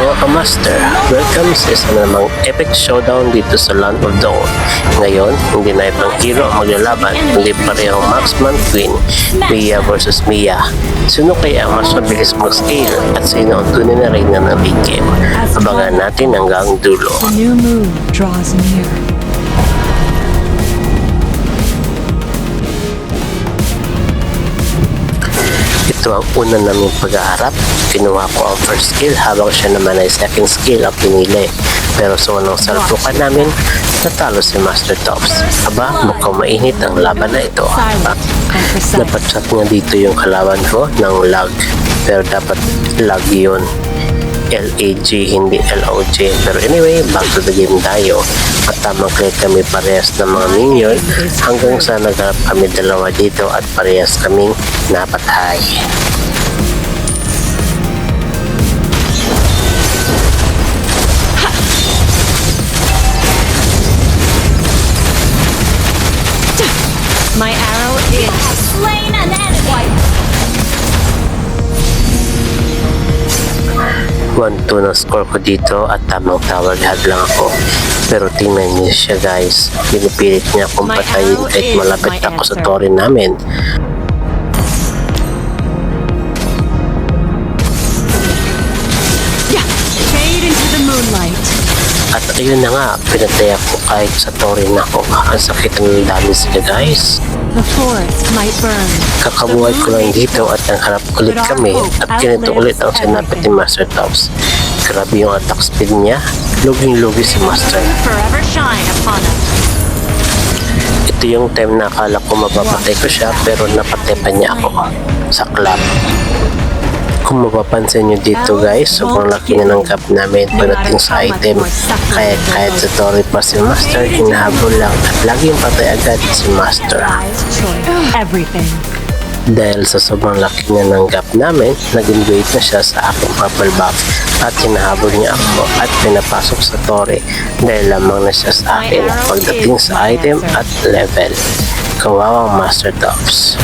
mga kamaster, welcome sa isa na namang epic showdown dito sa Land of Dawn. Ngayon, hindi na ibang hero ang maglalaban, kundi parehong Marksman Queen, Mia versus Mia. Sino kaya ang mas mabilis mag-scale at sino ang tunay na reyna ng late game? Abangan natin hanggang dulo. The new moon draws near. Ito ang una naming pag-aarap. Kinuha ko ang first skill habang siya naman ay second skill ang pinili. Pero sa unang salpukan namin, natalo si Master Tops. Aba, mukhang mainit ang laban na ito. And precise. napatsak niya dito yung kalaban ko ng lag. Pero dapat lag yun. LAG, hindi LOG. Pero anyway, back to the game tayo. At tamang click kami parehas ng mga minion hanggang sa nagharap kami dalawa dito at parehas kaming napatay. My arrow is slain 1-2 na score ko dito at tamang tower hag lang ako. Pero tingnan niyo siya guys. Pinipilit niya akong patayin kahit malapit ako sa tore namin. At ayun na nga, pinatay ako kahit sa tore na ako. Ang sakit ng dami sila guys. The forest might burn. Kakabuhay ko lang dito at nangharap ulit kami at ganito ulit ang sinapit ni Master Tops. Grabe yung attack speed niya. Luging-lugi si Master. Forever shine upon us. Ito yung time na akala ko mapapatay ko siya pero napatay pa niya ako sa club. Kung mapapansin nyo dito guys, sobrang laki na ng gap namin pagdating sa item. Kaya kahit sa Tori pa si Master, hinahabol lang at laging patay agad si Master. Everything. Dahil sa sobrang laki na ng gap namin, naging wait na siya sa aking purple buff at hinahabol niya ako at pinapasok sa Tori dahil lamang na siya sa akin pagdating sa item at level. Kawawang Master Tops.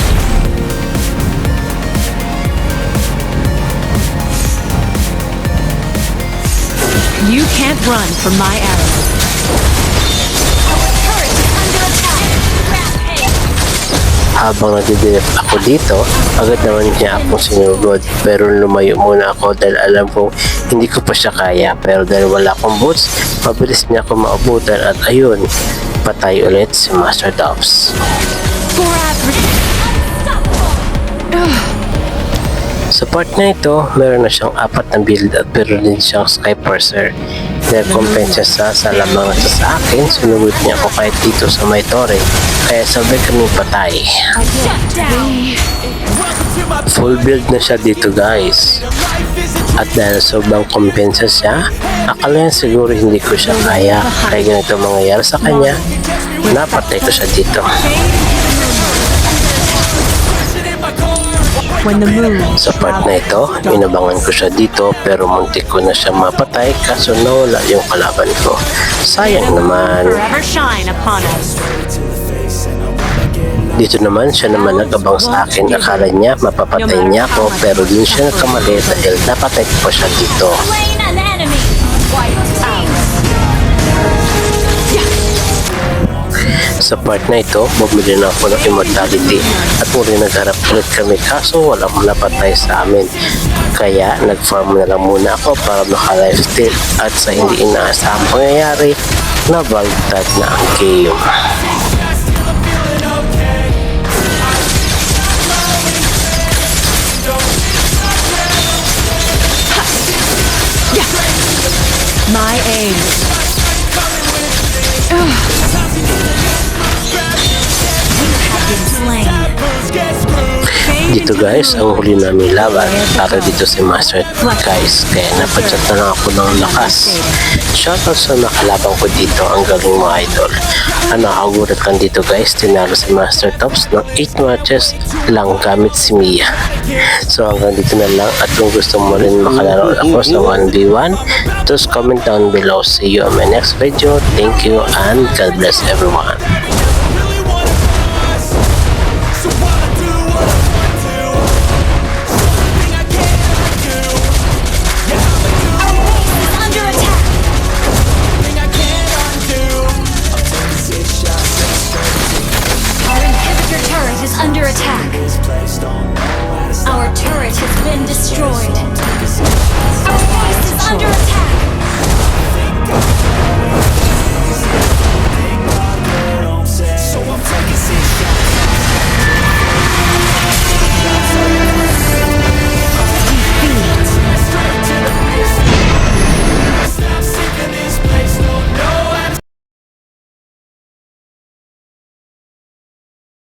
You can't run from my arrow. Turret under attack. Rampage. Habang nadidirect ako dito, agad naman niya akong sinugod. Pero lumayo muna ako dahil alam kong hindi ko pa siya kaya. Pero dahil wala akong boots, mabilis niya ako maubutan at ayun, patay ulit si Master Tops. Sa part na ito, meron na siyang apat na build at meron din siyang Sky Parser. Dahil kompensa sa sa lamang na siya sa akin, sunugod niya ako kahit dito sa may tore. Kaya sabay kaming patay. Full build na siya dito guys. At dahil sobrang kompensa siya, akala niya siguro hindi ko siya kaya. Kaya ganito mangyayari sa kanya, napatay ko siya dito. When the moon Sa part na ito, inabangan ko siya dito pero muntik ko na siya mapatay kaso nawala yung kalaban ko. Sayang naman. Dito naman siya naman nagabang sa akin. Akala niya mapapatay niya ako pero din siya nagkamali dahil napatay ko pa siya dito. Sa part na ito, bumili na ako ng immortality at muli nagharap ulit kami kaso walang napatay sa amin. Kaya nag-farm na lang muna ako para maka-lifesteal at sa hindi inaasahang pangyayari, nabagtad na ang game. My aim. Slain. Dito guys, ang huli namin laban para dito si Master guys. Kaya napachat na lang ako ng lakas. Shoutout sa nakalabang ko dito, ang galing mga idol. Ang nakagulat lang dito guys, tinalo si Master Tops ng 8 matches lang gamit si Mia. So hanggang dito na lang at kung gusto mo rin makalaro ako sa 1v1, just comment down below. See you on my next video. Thank you and God bless everyone. attack. Our turret has been destroyed.